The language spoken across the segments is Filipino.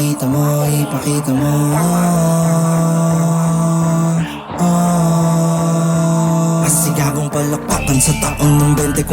Ipakita mo, ipakita mo Asigagong palakpakan sa taon ng 24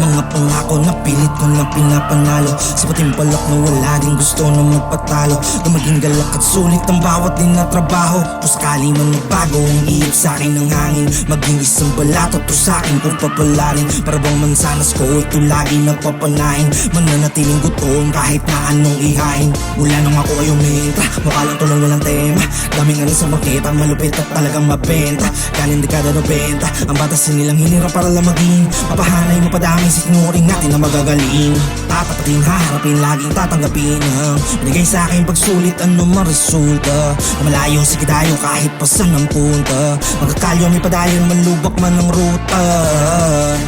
Mga pangako na pilit ko na pinapanalo. Sa pating palak na wala din gusto na magpatalo. Na maging galak at sulit ang bawat din na trabaho. Kung sakali man magbago ang ihip sa akin ng hangin. Maging isang balatot to sa akin kung papalarin. Para bang mansanas ko ito lagi nagpapanahin Mananatiling gutom kahit na anong ihain. Mula nung ako ay umintra Mukha lang tulang walang tema. Daming ano sa makita malupit at talagang mabenta. Galing dekada 90 Ang batas nilang hinirap para lang maging Mapahanay mapadami signuring natin na magagaling Tatapatin haharapin laging tatanggapin ang Binigay sa akin pagsulit ano man resulta Malayo sige tayo kahit pa saan ang punta. Magkakalyo may padayon manlubak man ang ruta.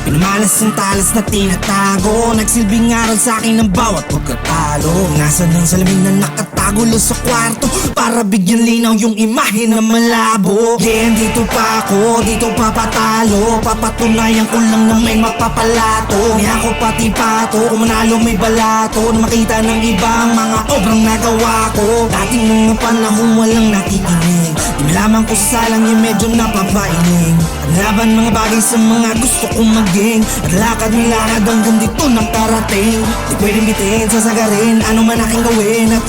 Pinamalas ang talas na tinatago. Nagsilbing aral sa akin ng bawat pagkatalo. Nasaan ang salamin na nakatago lang sa kwarto Para bigyan linaw yung imahe na malabo. Yeah, dito pa ako, dito papatalo. Papatunayan ko lang na may mapapalato. Ni ako pati pato, kung manalo may balato. Na makita ng ibang mga obrang nagawa ko. Dating mga panahon walang nakikinig. Di malaman ko sa salang yung medyo napapailing Ang laban mga bagay sa mga gusto kong maging. At lakad ng lakad hanggang dito nakarating Di pwedeng bitin, sasagarin, ano man aking gawin At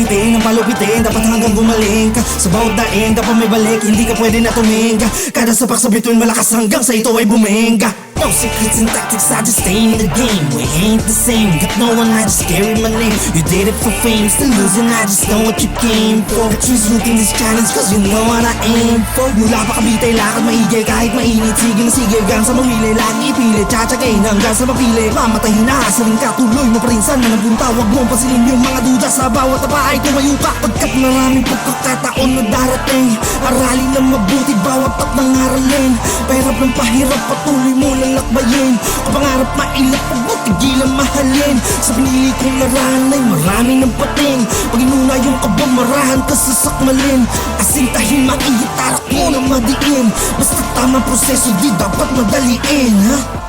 palupitin, ang palupitin, dapat hanggang gumaling ka Sa bawat daing, dapat may balik, hindi ka pwede na tuminga Kada sapak sa bituin, malakas hanggang sa ito ay bumenga No secrets and tactics, I just stay in the game. We ain't the same, got no one, I just carry my name. You did it for fame, still losing, I just know what you came for. Choose looking this challenge, cause you know what I aim for. Mula pa kabitay, lakad maigay, kahit mainit. Sige na sige, hanggang sa mamili, lagi ipilit. Tsatsagain hanggang sa mapili. Mamatay na, asarin ka, tuloy mo pa rin. Sana nagbunta, wag mong pasilin yung mga duda Sa bawat tapa ay tumayo ka Pagkat maraming pagkakataon na darating Aralin na mabuti, bawat tap ng aralin Pahirap ng pahirap, patuloy mo lalakbayin. Ang pangarap mailap, pag mo tigilan mahalin. Sa pinili kong laran ay marami ng pating. Pag inuna yung kabamarahan ka sa sakmalin. Asintahin, maihitarak mo na madiin. Basta tamang proseso, di dapat madaliin, ha?